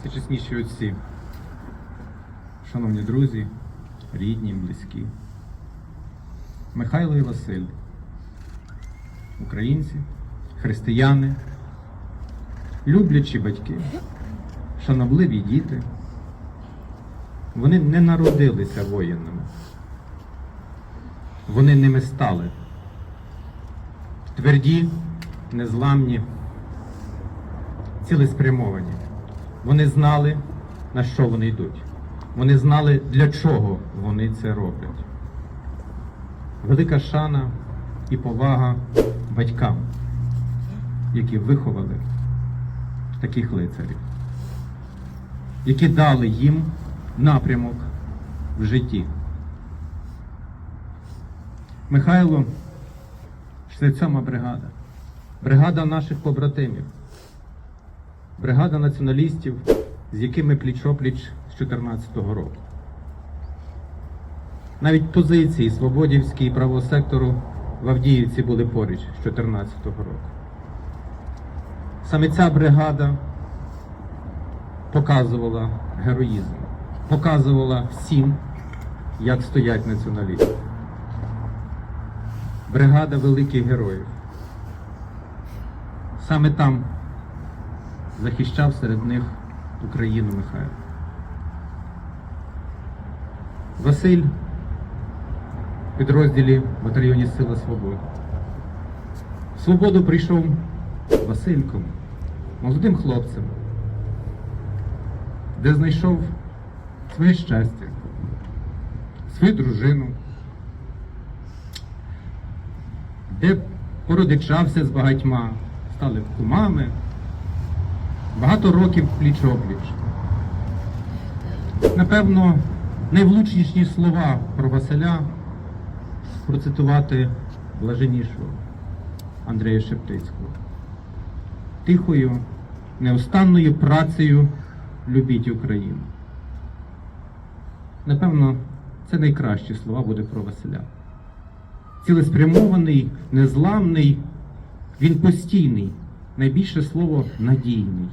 всечесніші отці, шановні друзі, рідні, близькі. Михайло і Василь, українці, християни, люблячі батьки, шанобливі діти. Вони не народилися воїнами. Вони ними стали. Тверді, незламні, цілеспрямовані. Вони знали, на що вони йдуть. Вони знали, для чого вони це роблять. Велика шана і повага батькам, які виховали таких лицарів, які дали їм напрямок в житті. Михайло, 67 бригада, бригада наших побратимів, бригада націоналістів, з якими пліч-опліч з 14-го року. Навіть позиції Свободівські і правого сектору в Авдіївці були поруч з 14-го року. Саме ця бригада показувала героїзм, показувала всім, як стоять націоналісти. Бригада великих героїв. Саме там захищав серед них Україну Михайло. Василь в підрозділі батальйоні Сила Свободи. В Свободу прийшов Васильком, молодим хлопцем, де знайшов своє щастя, свою дружину, де породичався з багатьма, стали кумами, багато років пліч-опліч. Напевно, найвлучніші слова про Василя процитувати блаженнішого Андрія Шептицького. Тихою, неустанною працею любіть Україну. Напевно, це найкращі слова буде про Василя. Цілеспрямований, незламний, він постійний, найбільше слово надійний.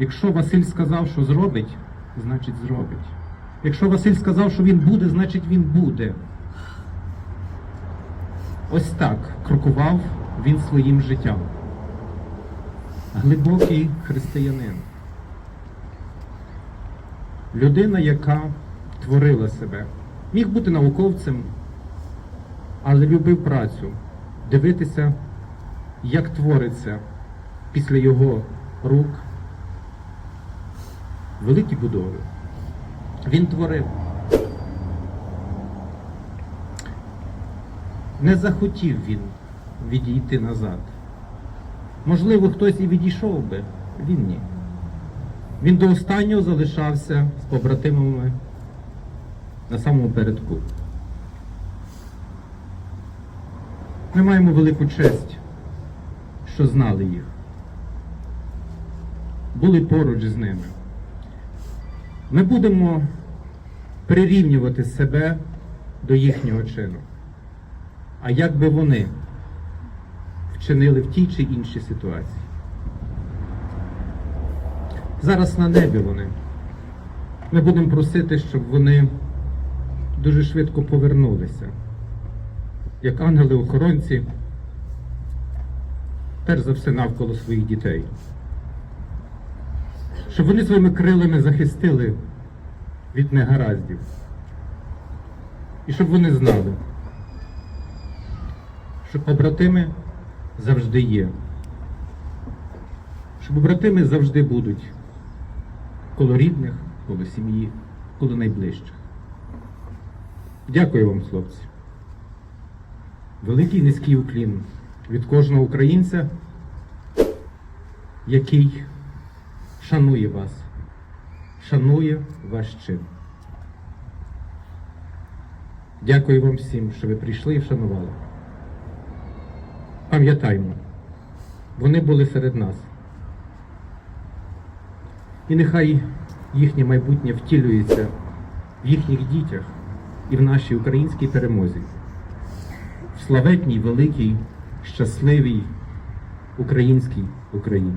Якщо Василь сказав, що зробить, значить зробить. Якщо Василь сказав, що він буде, значить він буде. Ось так крокував він своїм життям. Глибокий християнин. Людина, яка творила себе. Міг бути науковцем, але любив працю, дивитися, як твориться після його рук великі будови. Він творив. Не захотів він відійти назад. Можливо, хтось і відійшов би, він ні. Він до останнього залишався з побратимами на самому передку. Ми маємо велику честь, що знали їх. Були поруч з ними. Ми будемо прирівнювати себе до їхнього чину. А як би вони вчинили в тій чи іншій ситуації? Зараз на небі вони. Ми будемо просити, щоб вони дуже швидко повернулися, як ангели-охоронці, перш за все навколо своїх дітей. Щоб вони своїми крилами захистили від негараздів. І щоб вони знали, що побратими завжди є. Що побратими завжди будуть коло рідних, коло сім'ї, коло найближчих. Дякую вам, хлопці. Великий низький уклін від кожного українця, який шанує вас, шанує ваш чин. Дякую вам всім, що ви прийшли і вшанували. Пам'ятаймо, вони були серед нас. І нехай їхнє майбутнє втілюється в їхніх дітях і в нашій українській перемозі, в славетній, великій, щасливій українській Україні.